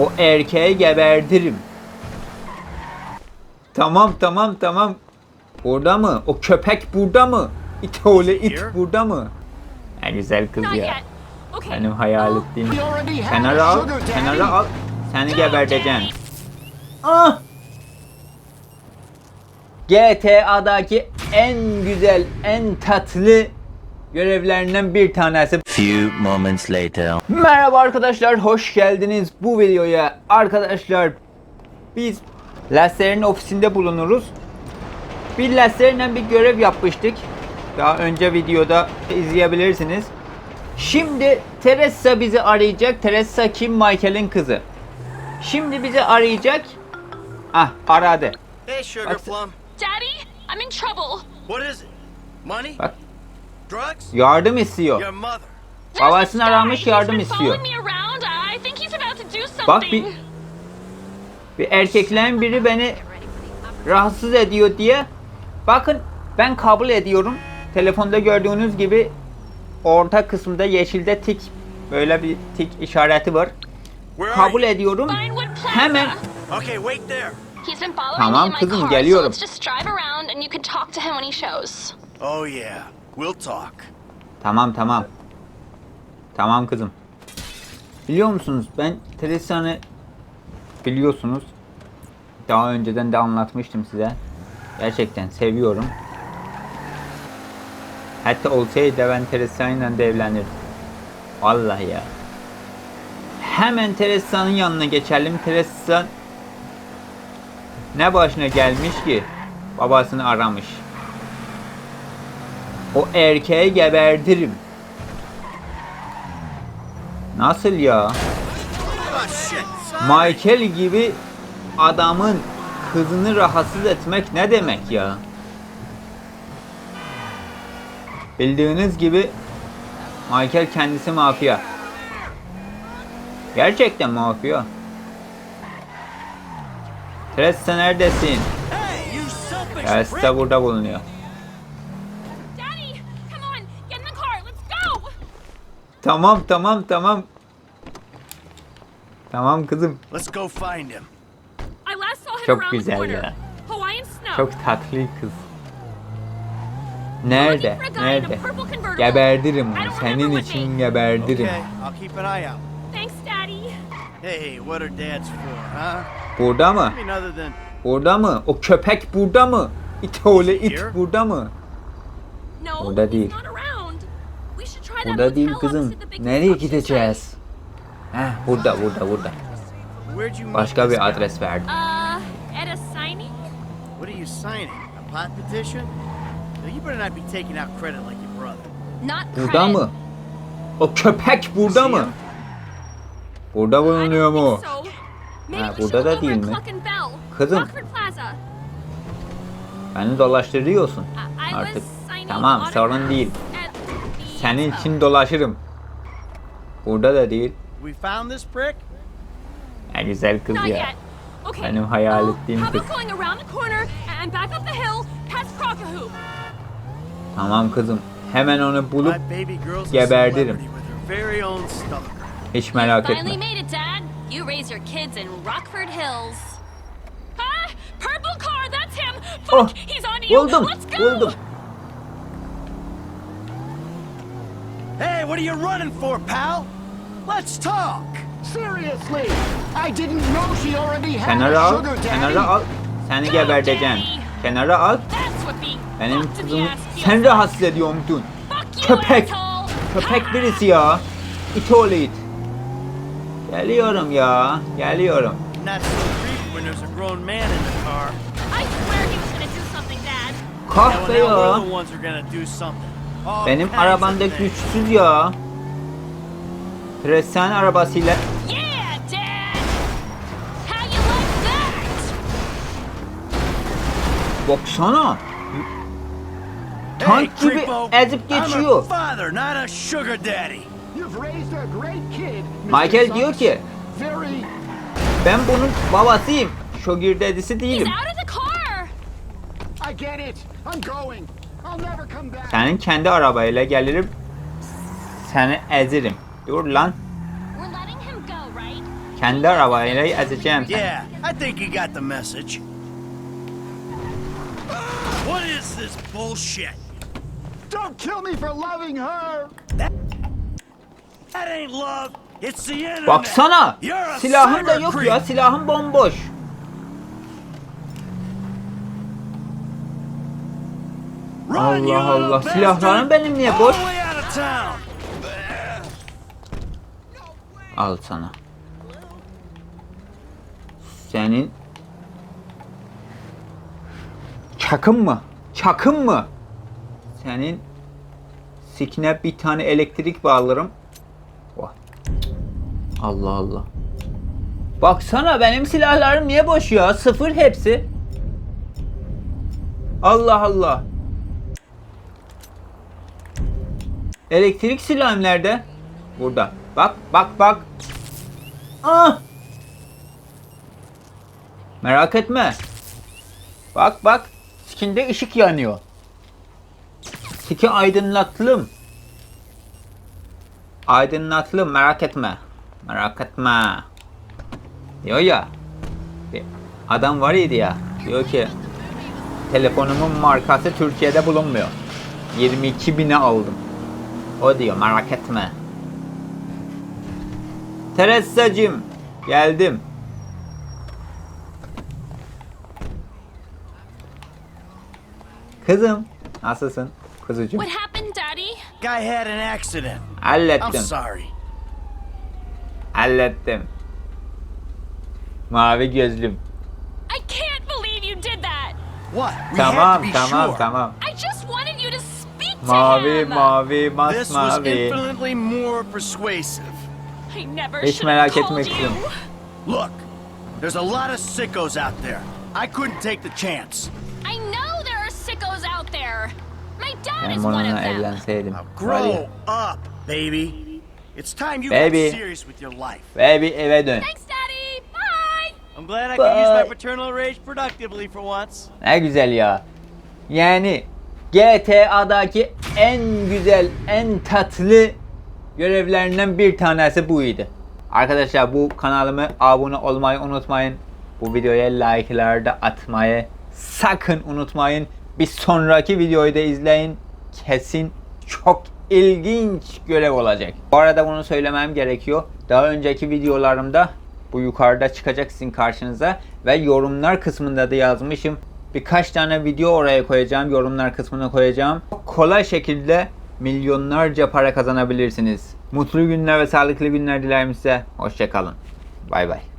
O erkeği gebertirim. Tamam tamam tamam. Burada mı? O köpek burada mı? İt oğlu it burada mı? Ne güzel kız ya. Benim hayal Oh, ettiğim. Kenara al, kenara al. Seni geberteceğim. Ah! GTA'daki en güzel, en tatlı görevlerinden bir tanesi. Few moments later. Merhaba arkadaşlar, hoş geldiniz bu videoya. Arkadaşlar, biz Lasser'in ofisinde bulunuruz. Bir Lasser'le bir görev yapmıştık. Daha önce videoda izleyebilirsiniz. Şimdi Teresa bizi arayacak. Teresa kim? Michael'in kızı. Şimdi bizi arayacak. Ah aradı. Hey, Sugar Plum. Daddy, I'm in trouble. What is it? Money? Bak Drugs? yardım istiyor. Your mother. Babasını aramış, yardım istiyor. Bak bir bir erkeklerin biri beni rahatsız ediyor diye. Bakın ben kabul ediyorum. Telefonda gördüğünüz gibi orta kısımda yeşilde tik böyle bir tik işareti var. Kabul ediyorum. Hemen Okay, wait there. He's been following Tamam kızım, geliyorum. Oh tamam tamam. Tamam kızım. Biliyor musunuz ben Teresa'nı biliyorsunuz. Daha önceden de anlatmıştım size. Gerçekten seviyorum. Hatta olsaydı ben Teresa'yla da evlenirdim. Vallahi ya. Hemen Teresa'nın yanına geçelim. Teresa ne başına gelmiş ki? Babasını aramış. O erkeği gebertirim. Nasıl ya? Michael gibi adamın kızını rahatsız etmek ne demek ya? Bildiğiniz gibi Michael kendisi mafya. Gerçekten mafya. Teresa neredesin? Hey, Teresa prick. burada bulunuyor. Daddy, on. Tamam tamam tamam. Tamam kızım. Let's go find him. I last saw him Çok around the güzel corner. ya. Hawaiian snow. Çok tatlı kız. Nerede? Nerede? Geberdirim onu. Senin için geberdirim. Okay, I'll keep an eye out. Thanks, Daddy. Hey, what are dads for, huh? Burada mı? Burada mı? O köpek burada mı? İt oğlu it burada mı? Burada değil. Burada değil kızım. Nereye gideceğiz? Heh burada burada burada. Başka bir adres verdi. Uh, at a signing? What are you signing? A pot petition? You better not be taking out credit like your brother. Not Burada credit. mı? O köpek burada mı? Burada bulunuyor mu? Ha, burada da değil mi? Kızım. Beni dolaştırıyorsun. Artık. Tamam sorun değil. Senin için dolaşırım. Burada da değil. We found this prick? Ne güzel kız ya. Okay. Benim hayal well, ettiğim how kız. about going around the corner and back up the hill past Crocahoo? Tamam kızım. Hemen onu bulup My baby girl's a geberdirim. celebrity with her very own stalker. hiç merak Finally etme. made it, Dad. You raise your kids in Rockford Hills. Ah, purple car, that's him. Fuck, Oh, he's on you. buldum, Let's go. buldum. Hey, what are you running for, pal? Let's talk. Seriously, I didn't know she already had Kenara al, sugar daddy. kenara al. Seni geberteceğim. Kenara al. Benim kızımı sen rahatsız ediyorsun. Fuck you, Köpek. Köpek birisi ya. İt oğlu it. Geliyorum ya. Geliyorum. Kahve ya. Benim arabanda güçsüz ya. Resen arabasıyla Yeah, Dad. How you like that? baksana. Hey, Tank gibi creepo, ezip geçiyor. father, not a sugar daddy. You've raised a great kid. Mr. Michael diyor ki Very. ben bunun babasıyım. Şogir dedisi değilim. Senin kendi arabayla gelirim. Seni ezerim. Dur lan. Kendi arabayla ezeceğim seni. Yeah, I think you got the message. What is this bullshit? Don't kill me for loving her! That ain't love. It's the internet. Baksana. Silahın da yok ya. Silahın bomboş. Allah Allah. Silahlarım benim niye boş? the way out of town. Al sana. Senin çakın mı? Çakın mı? Senin sikine bir tane elektrik bağlarım. Vah. Allah Allah. Baksana benim silahlarım niye boş ya? Sıfır hepsi. Allah Allah. Elektrik silahım nerede? Burada. Bak bak bak. Ah! Merak etme. Bak bak. Skinde ışık yanıyor. Siki aydınlattım. Aydınlattım merak etme. Merak etme. Diyor ya. Bir adam var idi ya. Diyor ki telefonumun markası Türkiye'de bulunmuyor. 22 bine aldım. O diyor merak etme. Teresa'cım geldim. Kızım nasılsın kuzucuğum? What happened, Daddy? Guy had an accident. I'm Hallettim. sorry. Hallettim. Mavi gözlüm. I can't believe you did that. What? We had Tamam to be tamam sure. tamam. I just wanted you to speak to Mavi him. mavi This was masmavi. infinitely more persuasive. Hiç merak etme kızım. you. Look, there's a lot of sickos out there. I couldn't take the chance. I know there are sickos out there. My dad is one of them. Now grow up, baby. It's time you Baby. got serious with your life. Bir eve dön. Thanks, Daddy. Bye. I'm glad I could use Bye. my paternal rage productively for once. Ne güzel ya. Yani GTA'daki en güzel, en tatlı görevlerinden bir tanesi buydu. Arkadaşlar bu kanalıma abone olmayı unutmayın. Bu videoya like'lar da atmayı sakın unutmayın. Bir sonraki videoyu da izleyin. Kesin çok ilginç görev olacak. Bu arada bunu söylemem gerekiyor. Daha önceki videolarımda bu yukarıda çıkacak sizin karşınıza ve yorumlar kısmında da yazmışım. Birkaç tane video oraya koyacağım. Yorumlar kısmına koyacağım. Kolay şekilde milyonlarca para kazanabilirsiniz. Mutlu günler ve sağlıklı günler dilerim size. Hoşçakalın. Bay bay.